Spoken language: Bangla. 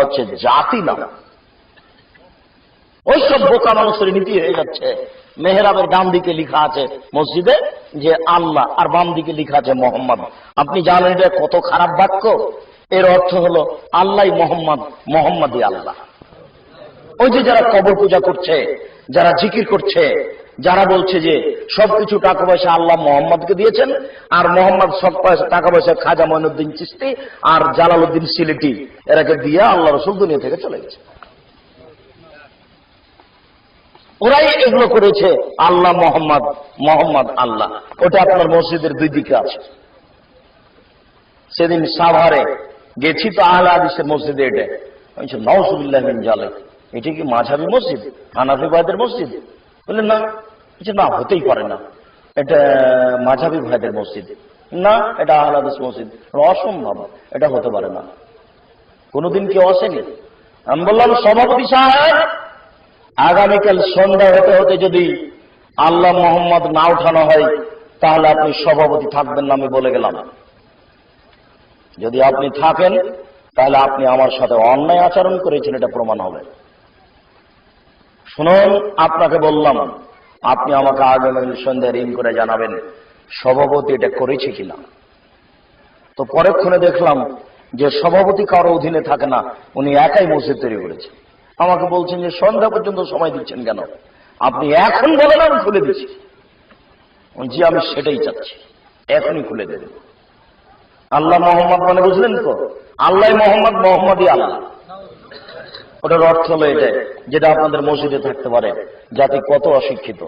হচ্ছে জাতি না ওই সব বোকা মানুষের নীতি হয়ে যাচ্ছে। মেহরাবের ডান দিকে লিখা আছে মসজিদে যে আল্লাহ, আর বাম দিকে লিখা আছে মোহাম্মদ। আপনি জানেন এটা কত খারাপ বাক্য? এর অর্থ হলো আল্লাহ মোহাম্মদ, মোহাম্মদই আল্লাহ। ওই যে যারা কবর পূজা করছে, যারা জিকির করছে, যারা বলছে যে সবকিছু টাকা পয়সা আল্লাহ মোহাম্মদকে দিয়েছেন, আর মোহাম্মদ সব পয়সা টাকা পয়সা খাজা মঈনুদ্দিন চিস্তি আর জালালউদ্দিন সিলেটি, এরাকে দিয়ে আল্লাহ রসুল দুনিয়া থেকে চলে গেছে। ওরাই এগুলো করেছে, আল্লাহ মোহাম্মদ মোহাম্মদ আল্লাহ। ওটা আপনার মসজিদের দুই দিকে আছে। সেদিন সাভারে গেছি তো আহলে হাদিসের মসজিদে এটা। আমি নওসুবিল্লাহ জালে এটা কি মাঝাবি মসজিদ? হানাফি ভাইদের মসজিদ? বললেন, না। কিছু না হতেই পারে না। এটা মাঝাবি ভাইদের মসজিদ। না, এটা আহলে মসজিদ। অসম্ভব। এটা হতে পারে না। কোনোদিন কেউ আসেনি? আমি বললাম, সভাপতি সাহেব, আগামীকাল সন্ধ্যা হতে হতে যদি আল্লাহ মোহাম্মদ না উঠানো হয়, তাহলে আপনি সভাপতি থাকবেন না আমি বলে গেলাম। যদি আপনি থাকেন, তাহলে আপনি আমার সাথে অন্যায় আচরণ করেছেন, এটা প্রমাণ হবে। শুনুন, আপনাকে বললাম আপনি আমাকে আগামী সন্ধ্যায় রিং করে জানাবেন। সভাপতি এটা করেছে কিনা? তো পরেক্ষণে দেখলাম যে সভাপতি কারও অধীনে থাকে না, উনি একাই মসজিদ তৈরি করেছে। আমাকে বলছেন যে সন্ধ্যা পর্যন্ত সময় দিচ্ছেন কেন? আপনি এখন বলেন, আমি খুলে দিচ্ছি। জি, আমি সেটাই চাচ্ছি। এখনই খুলে দেবেন আল্লাহ মোহাম্মদ মানে বুঝলেন তো? আল্লাহ মোহাম্মদ, মোহাম্মদই আল্লাহ। ওটার অর্থ হলো এটাই যেটা আপনাদের মসজিদে থাকতে পারে জাতি কত অশিক্ষিত।